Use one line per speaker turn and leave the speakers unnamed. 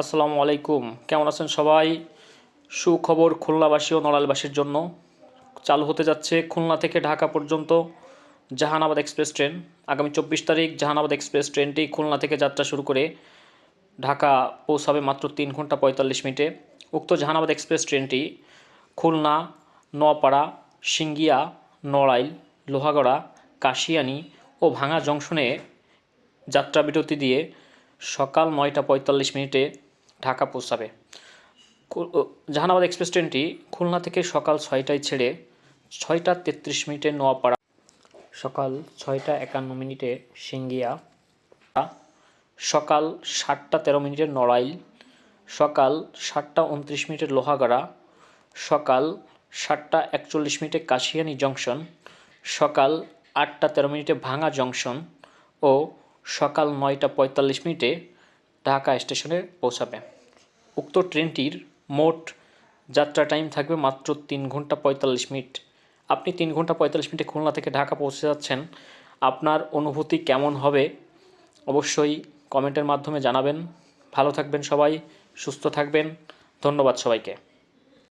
আসসালামু আলাইকুম। কেমন আছেন সবাই? সুখবর খুলনাবাসী ও নড়াইলবাসীর জন্য। চালু হতে যাচ্ছে খুলনা থেকে ঢাকা পর্যন্ত জাহানাবাদ এক্সপ্রেস ট্রেন। আগামী চব্বিশ তারিখ জাহানাবাদ এক্সপ্রেস ট্রেনটি খুলনা থেকে যাত্রা শুরু করে ঢাকা পৌঁছাবে মাত্র তিন ঘণ্টা পঁয়তাল্লিশ মিনিটে। উক্ত জাহানাবাদ এক্সপ্রেস ট্রেনটি খুলনা, নোয়াপাড়া, সিঙ্গিয়া, নড়াইল, লোহাগড়া, কাশিয়ানি ও ভাঙা জংশনে যাত্রা বিরতি দিয়ে সকাল নয়টা পঁয়তাল্লিশ মিনিটে ঢাকা পৌঁছাবে। জাহানাবাদ এক্সপ্রেস ট্রেনটি খুলনা থেকে সকাল ছয়টায় ছেড়ে ছয়টা তেত্রিশ মিনিটে নোয়াপাড়া, সকাল ছয়টা একান্ন মিনিটে সিঙ্গিয়া, সকাল সাতটা তেরো মিনিটে নড়াইল, সকাল সাতটা উনত্রিশ মিনিটে লোহাগড়া, সকাল সাতটা একচল্লিশ মিনিটে কাশিয়ানি জংশন, সকাল আটটা তেরো মিনিটে ভাঙা জংশন ও সকাল নয়টা পঁয়তাল্লিশ মিনিটে ঢাকা স্টেশনে পৌঁছাবে। উক্ত ট্রেনটির মোট যাত্রা টাইম থাকবে মাত্র তিন ঘণ্টা পঁয়তাল্লিশ মিনিট। আপনি তিন ঘণ্টা পঁয়তাল্লিশ মিনিটে খুলনা থেকে ঢাকা পৌঁছে যাচ্ছেন। আপনার অনুভূতি কেমন হবে? অবশ্যই কমেন্টের মাধ্যমে জানাবেন। ভালো থাকবেন সবাই, সুস্থ থাকবেন। ধন্যবাদ সবাইকে।